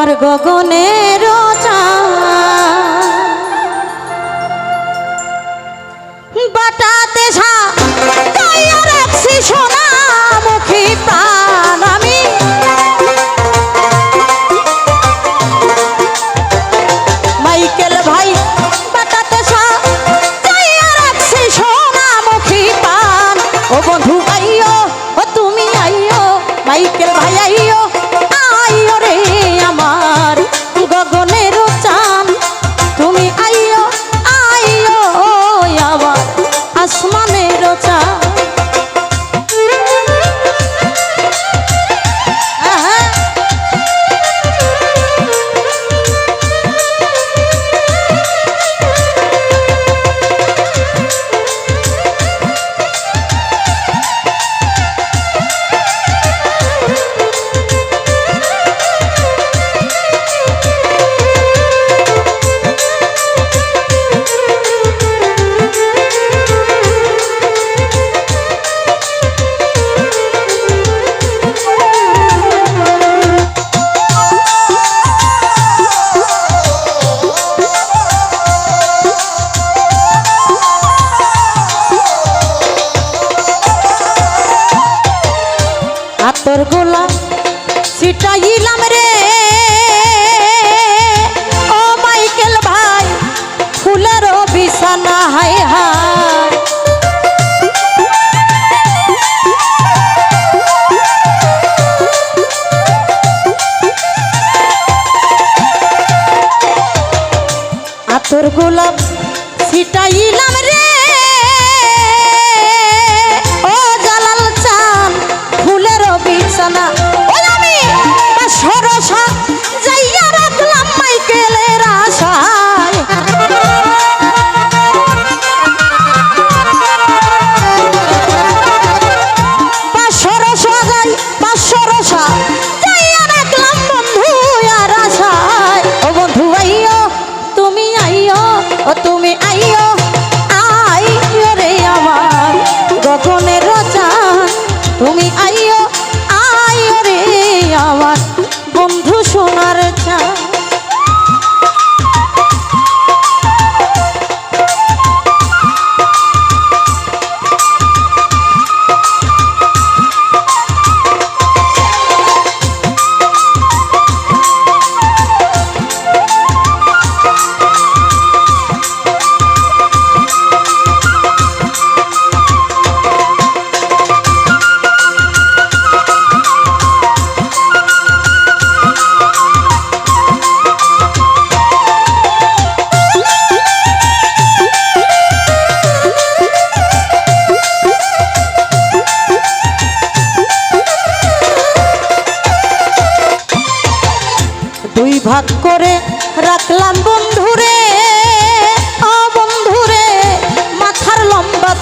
আমার গগনের ছিটাইলাম রে। ও মাইকেল ভাই ফুলের বিছানা হাই হাই। ay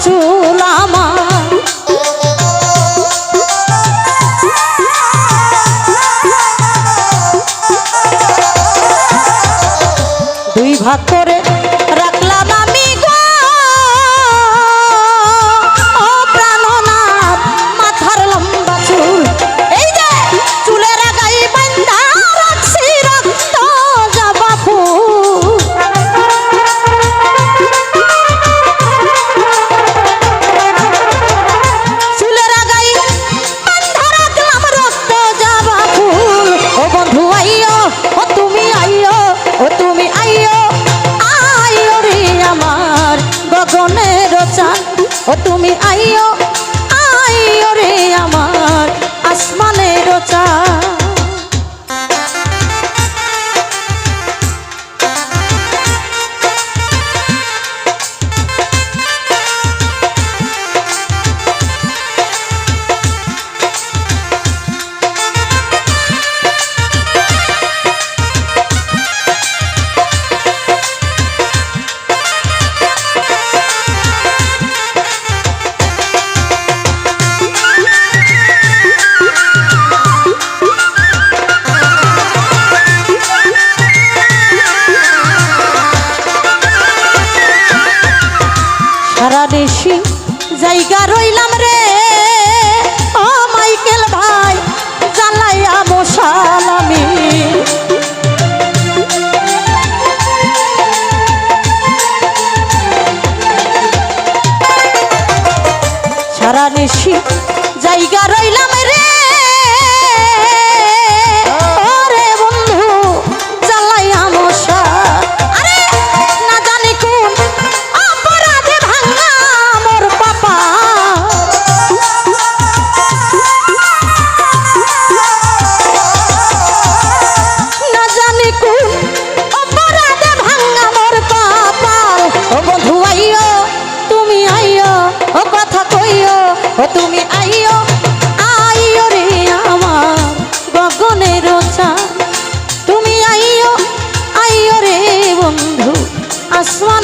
চুল আসো চান ও তুমি আইও আইও রে আমার আসমানের চাঁদ। বাংলাদেশি জায়গা রই আসমানের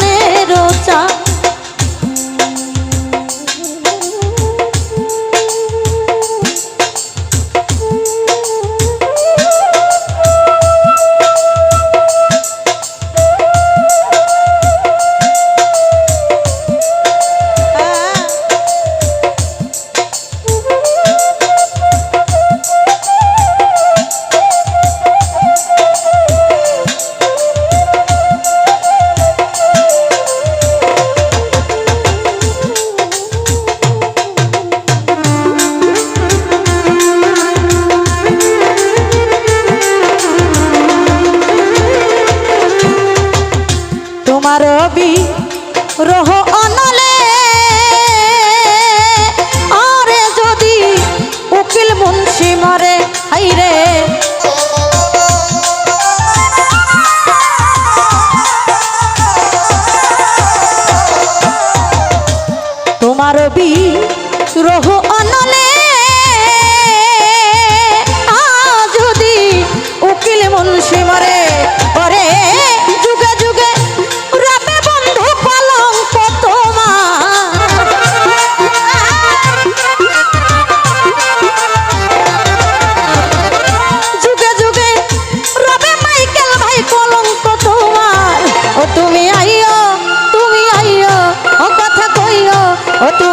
রহ Untuk